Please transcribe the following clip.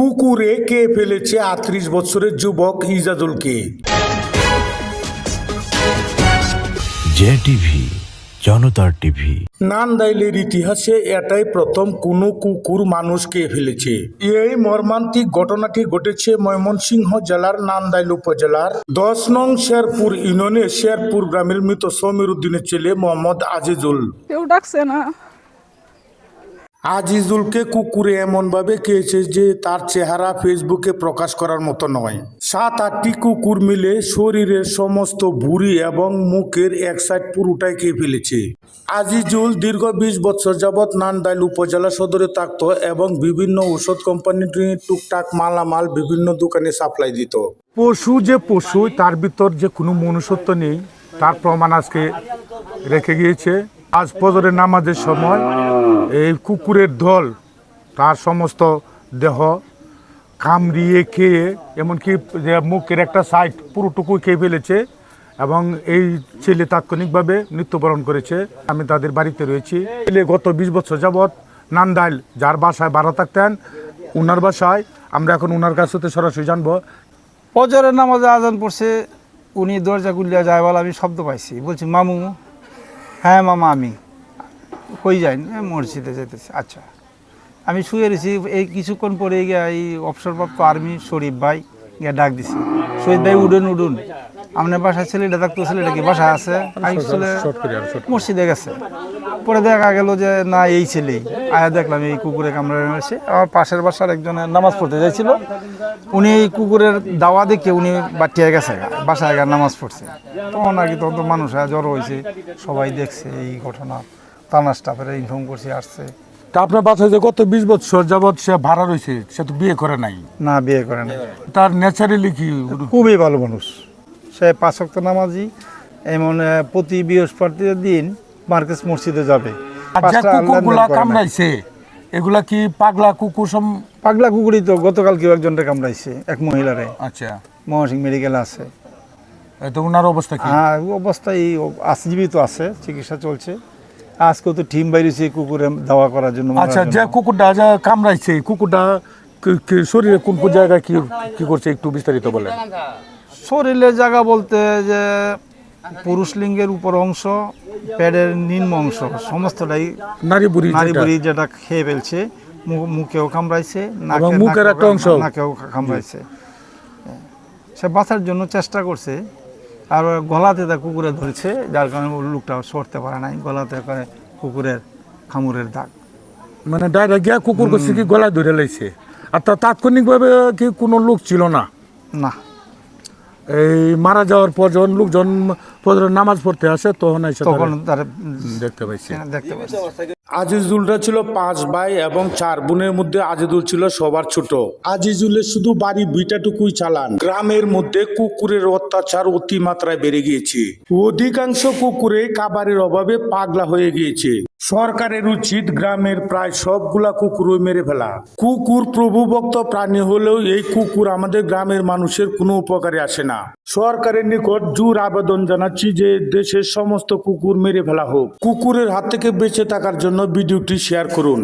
কুকুরে কে ফেলেছে আটত্রিশ বছরের যুবক ইজাদুলকে জে টিভি জনতার টিভি। নান্দাইলের ইতিহাসে এটাই প্রথম কোনো কুকুর মানুষকে ফেলেছে। এই মর্মান্তিক ঘটনাটি ঘটেছে ময়মনসিংহ জেলার নান্দাইল উপজেলার দশ নং শেরপুর ইউনিয়নে শেরপুর গ্রামের মৃত সমীর উদ্দিনের ছেলে মোহাম্মদ আজিজুল। কেউ ডাকছে না। আজিজুলকে কুকুরে এমনভাবে খেয়েছে যে তার চেহারা ফেসবুকে প্রকাশ করার মতো নয়। সাত, আটটি কুকুর মিলে শরীরের সমস্ত ভুঁড়ি এবং মুখের এক সাইড পুরোটাই খেয়ে ফেলেছে। আজিজুল দীর্ঘ বিশ বছর যাবৎ নান্দাইল উপজেলা সদরে থাকত এবং বিভিন্ন ওষুধ কোম্পানির টুকটাক মালামাল বিভিন্ন দোকানে সাপ্লাই দিত। পশু যে পশু, তার ভিতর যে কোনো মনুষ্যত্ব নেই, তার প্রমাণ আজকে রেখে গিয়েছে। আজ ফজরের নামাজের সময় এই কুকুরের দল, তার সমস্ত দেহ কামড়িয়ে খেয়ে, এমনকি যে মুখের একটা সাইড পুরোটুকু খেয়ে ফেলেছে এবং এই ছেলে তাৎক্ষণিকভাবে মৃত্যুবরণ করেছে। আমি তাদের বাড়িতে রয়েছি। ছেলে গত বিশ বছর যাবৎ নান্দাইল, যার বাসায় ভাড়া থাকতেন, উনার বাসায়, আমরা এখন উনার কাছ থেকে সরাসরি জানব। ফজরের নামাজে আজান পড়ছে, উনি দরজা গুলিয়া যায় বলে আমি শব্দ পাইছি। বলছি, মামু হ্যাঁ মামা, আমি। কই যায়নি মসজিদে যেতেছি। আচ্ছা আমি শুয়ে রয়েছি, এই কিছুক্ষণ পরে গিয়ে এই অবসরপ্রাপ্ত আর্মি শরীফ ভাই গিয়ে ডাক দিছি। শহীদ ভাই উডুন উডুন আপনার বাসায় ছেলেটা থাকতো ছেলেটা কি বাসা আছে? মসজিদে গেছে। পরে দেখা গেল যে, না, এই ছেলেই। আয়া দেখলাম এই কুকুরে কামড়ে মেরেছে। আমার পাশের বাসার একজনের নামাজ পড়তে যাইছিল। উনি এই কুকুরের দাওয়া দেখে উনি বাটিয়ে গেছে বাসায় নামাজ পড়ছে। তখন আর কি তখন তো মানুষ জড়ো হয়েছে সবাই দেখছে এই ঘটনা। থানা স্টাফের ইনফর্ম করছে আসছে। তা আপনার বাসায় যে গত বিশ বছর যাবৎ সে ভাড়া রয়েছে সে তো বিয়ে করে নাই? না বিয়ে করে না তার ন্যাচারালি কি খুবই ভালো মানুষ। সে পাঁচক্ত নামাজি এমন প্রতি বৃহস্পতির দিন মার্কেস মসজিদে যাবে। কামড়াইছে এগুলা কি পাগলা কুকুর সম পাগলা কুকুরই তো গতকাল কেউ একজনটা কামড়াইছে এক মহিলারে। আচ্ছা। মহাসিং মেডিকেল আছে। তো ওনার অবস্থা কি? আর অবস্থায় আছে জীবিত আছে চিকিৎসা চলছে। আজকেও তো টিম বাইরেছে কুকুরে দাওয়া করার জন্য আচ্ছা যে কুকুরটা যা কামড়াইছে কুকুরটা শরীরে কোন কোন জায়গায় কি কি করছে একটু বিস্তারিত বলেন। শরীরের জায়গা বলতে যে পুরুষ লিঙ্গের উপর অংশ প্যাডের নিম্ন অংশ সমস্তটাই নারী বুড়ি নারী বুড়ি যেটা খেয়ে ফেলছে মুখেও কামড়াইছে নাকে- এবং মুখের একটা অংশ। নাকেও কামড়াইছে। সে বাঁচার জন্য চেষ্টা করছে। আর গলাতে তা কুকুরে ধরেছে যার কারণে ওই লোকটা সরতে পারে নাই গলাতে করে কুকুরের খামুরের দাগ। মানে ডাইরেক্ট গিয়া কুকুর করছে কি গলায় ধরে লাইছে। আর তা তাৎক্ষণিকভাবে কি কোনো লোক ছিল না? না। এই মারা যাওয়ার পর যখন লোকজন নামাজ পড়তে আসে তখন এসে তখন তারা দেখতে পাইছে। দেখতে পাচ্ছি আজিজুলরা ছিল পাঁচ ভাই এবং চার বোনের মধ্যে আজিজুল ছিল সবার ছোট। আজিজুলের শুধু বাড়ি বিটাটুকুই চালান। গ্রামের মধ্যে কুকুরের অত্যাচার অতিমাত্রায় বেড়ে গিয়েছে। অধিকাংশ কুকুরে খাবারের অভাবে পাগলা হয়ে গিয়েছে। সরকারের উচিত গ্রামের প্রায় সবগুলা কুকুরই মেরে ফেলা। কুকুর প্রভুভক্ত প্রাণী হলেও এই কুকুর আমাদের গ্রামের মানুষের কোনো উপকারে আসে না। সরকারের নিকট জোর আবেদন জানাচ্ছি যে দেশের সমস্ত কুকুর মেরে ফেলা হোক। কুকুরের হাত থেকে বেঁচে থাকার জন্য ভিডিওটি শেয়ার করুন।